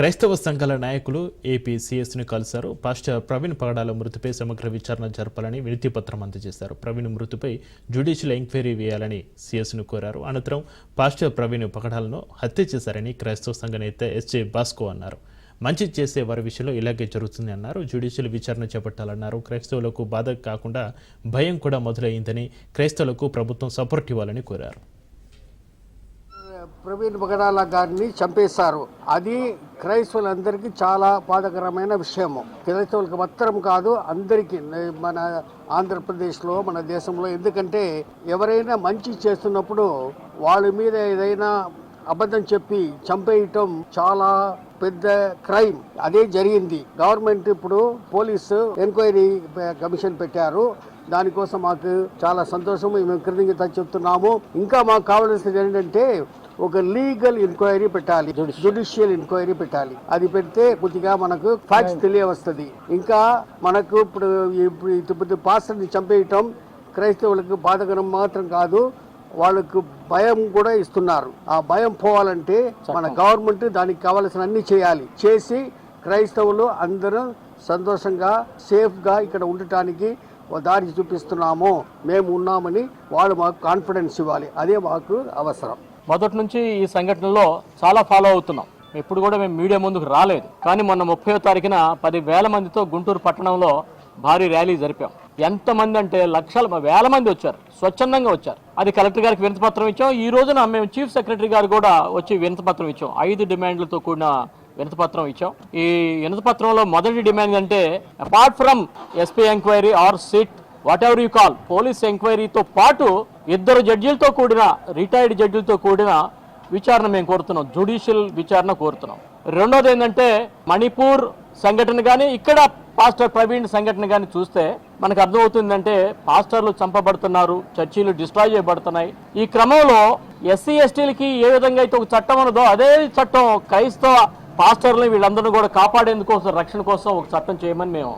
క్రైస్తవ సంఘాల నాయకులు ఏపీ సిఎస్ను కలిశారు. పాస్టర్ ప్రవీణ్ పగడాల మృతిపై సమగ్ర విచారణ జరపాలని వినతిపత్రం అందజేశారు. ప్రవీణ్ మృతిపై జ్యుడిషియల్ ఎంక్వైరీ వేయాలని సిఎస్ను కోరారు. అనంతరం పాస్టర్ ప్రవీణ్ పగడాలను హత్య చేశారని క్రైస్తవ సంఘ నేత ఎస్జే బాస్కో అన్నారు. మంచి చేసే వారి విషయంలో ఇలాగే జరుగుతుంది అన్నారు. జ్యుడిషియల్ విచారణ చేపట్టాలన్నారు. క్రైస్తవులకు బాధ కాకుండా భయం కూడా మొదలైందని క్రైస్తవులకు ప్రభుత్వం సపోర్ట్ ఇవ్వాలని కోరారు. ప్రవీణ్ బగడాల గారిని చంపేశారు. అది క్రైస్తవులందరికీ చాలా బాధకరమైన విషయము. క్రైస్తవులకు మాత్రం కాదు అందరికీ మన ఆంధ్రప్రదేశ్లో మన దేశంలో. ఎందుకంటే ఎవరైనా మంచి చేస్తున్నప్పుడు వాళ్ళ మీద ఏదైనా అబద్ధం చెప్పి చంపేయటం చాలా పెద్ద క్రైమ్. అదే జరిగింది. గవర్నమెంట్ ఇప్పుడు పోలీసు ఎంక్వైరీ కమిషన్ పెట్టారు. దానికోసం మాకు చాలా సంతోషం మేము కృతజ్ఞత చెప్తున్నాము. ఇంకా మాకు కావాల్సింది ఏంటంటే ఒక లీగల్ ఎంక్వైరీ పెట్టాలి జుడిషియల్ ఎంక్వైరీ పెట్టాలి. అది పెడితే కొద్దిగా మనకు ఫ్యాక్ట్స్ తెలియవస్తుంది. ఇంకా మనకు ఇప్పుడు ఇప్పుడు పాస్టర్ని చంపేయటం క్రైస్తవులకు బాధకరం మాత్రం కాదు. వాళ్ళకు భయం కూడా ఇస్తున్నారు. ఆ భయం పోవాలంటే మన గవర్నమెంట్ దానికి కావాల్సిన అన్ని చేయాలి. చేసి క్రైస్తవులు అందరూ సంతోషంగా సేఫ్గా ఇక్కడ ఉండటానికి దారి చూపిస్తున్నాము. మేము ఉన్నామని వాళ్ళు మాకు కాన్ఫిడెన్స్ ఇవ్వాలి. అదే మాకు అవసరం. మొదటి నుంచి ఈ సంఘటనలో చాలా ఫాలో అవుతున్నాం. ఎప్పుడు కూడా మేము మీడియా ముందుకు రాలేదు. కానీ మొన్న ముప్పై తారీఖున పది వేల మందితో గుంటూరు పట్టణంలో భారీ ర్యాలీ జరిపాం. ఎంతమంది అంటే లక్షల వేల మంది వచ్చారు. స్వచ్ఛందంగా వచ్చారు. అది కలెక్టర్ గారికి వినతిపత్రం ఇచ్చాం. ఈ రోజున మేము చీఫ్ సెక్రటరీ గారు కూడా వచ్చి వినతిపత్రం ఇచ్చాం. ఐదు డిమాండ్లతో కూడిన వినతిపత్రం ఇచ్చాం. ఈ వినతిపత్రంలో మొదటి డిమాండ్ అంటే apart from SP enquiry or SIT whatever you call police ఎంక్వైరీతో పాటు ఇద్దరు జడ్జీలతో కూడిన రిటైర్డ్ జడ్జీలతో కూడిన విచారణ మేము కోరుతున్నాం. జుడిషియల్ విచారణ కోరుతున్నాం. రెండోది ఏంటంటే మణిపూర్ సంఘటన కానీ ఇక్కడ పాస్టర్ ప్రవీణ్ సంఘటన కానీ చూస్తే మనకు అర్థమవుతుందంటే పాస్టర్లు చంపబడుతున్నారు చర్చీలు డిస్ట్రాయ్ చేయబడుతున్నాయి. ఈ క్రమంలో ఎస్సీ ఎస్టీలకి ఏ విధంగా అయితే ఒక చట్టం ఉన్నదో అదే చట్టం క్రైస్తవ పాస్టర్లు వీళ్ళందరినీ కూడా కాపాడేందుకోసం రక్షణ కోసం ఒక చట్టం చేయమని మేము